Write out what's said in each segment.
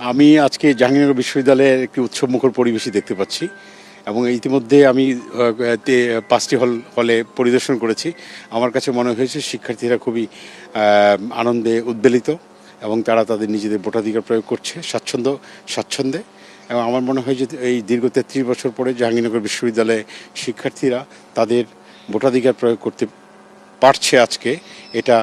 আমি আজকে জাহাঙ্গীরনগর বিশ্ববিদ্যালয়ের একটি উৎসবমুখর পরিবেশই দেখতে পাচ্ছি এবং ইতিমধ্যে আমি পাঁচটি হল, হলে পরিদর্শন করেছি। আমার কাছে মনে হয়েছে শিক্ষার্থীরা খুবই আনন্দে উদ্বেলিত এবং তারা তাদের নিজেদের ভোটাধিকার প্রয়োগ করছে স্বাচ্ছন্দ্য, স্বাচ্ছন্দ্যে। এবং আমার মনে হয় যে এই দীর্ঘ তেত্রিশ বছর পরে জাহাঙ্গীরনগর বিশ্ববিদ্যালয়ে শিক্ষার্থীরা তাদের ভোটাধিকার প্রয়োগ করতে পারছে আজকে। এটা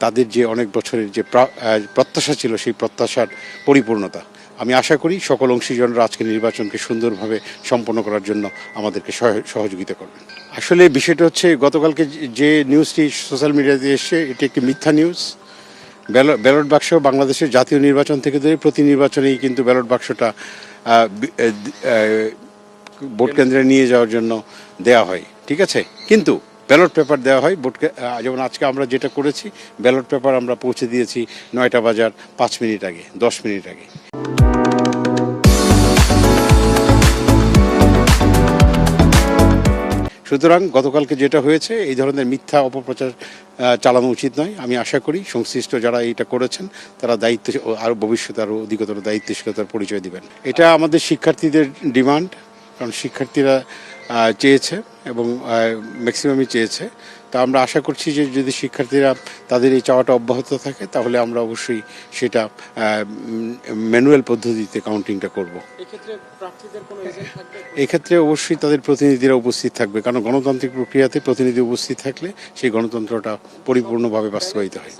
তাদের যে অনেক বছরের যে প্রা- প্রত্যাশা ছিল, সেই প্রত্যাশার পরিপূর্ণতা। আমি আশা করি সকল অংশীজনরা আজকে নির্বাচনকে সুন্দরভাবে সম্পন্ন করার জন্য আমাদেরকে সহ- সহযোগিতা করবেন। আসলে বিষয়টা হচ্ছে, গতকালকে যে- নিউজটি সোশ্যাল মিডিয়াতে এসছে, এটি একটি মিথ্যা নিউজ। ব্যালট বাক্স বাংলাদেশের জাতীয় নির্বাচন থেকে ধরে প্রতি নির্বাচনেই কিন্তু ব্যালট বাক্সটা ভোট কেন্দ্রে নিয়ে যাওয়ার জন্য দেয়া হয়। ঠিক আছে? কিন্তু ব্যালট পেপার দেওয়া হয় ভোট কে- আহ, যেমন আজকে আমরা যেটা করেছি ব্যালট পেপার আমরা পৌঁছে দিয়েছি নয়টা বাজার পাঁচ মিনিট আগে দশ মিনিট আগে। সুতরাং গতকালকে যেটা হয়েছে এই ধরনের মিথ্যা অপপ্রচার চালানো উচিত নয়। আমি আশা করি সংশ্লিষ্ট যারা এটা করেছেন তারা দায়িত্ব আরও ভবিষ্যতে আরও অধিকতর দায়িত্বশীলতার পরিচয় দিবেন। এটা আমাদের শিক্ষার্থীদের ডিমান্ড কারণ শিক্ষার্থীরা চেয়েছে। এবং ম্যাক্সিমামই চেয়েছে। তা আমরা আশা করছি যে যদি শিক্ষার্থীরা তাদের এই চাওয়াটা অব্যাহত থাকে তাহলে আমরা অবশ্যই সেটা ম্যানুয়াল পদ্ধতিতে কাউন্টিংটা করব। এক্ষেত্রে অবশ্যই তাদের প্রতিনিধিরা উপস্থিত থাকবে কারণ গণতান্ত্রিক প্রক্রিয়াতে প্রতিনিধি উপস্থিত থাকলে সেই গণতন্ত্রটা পরিপূর্ণভাবে বাস্তবায়িত হয়।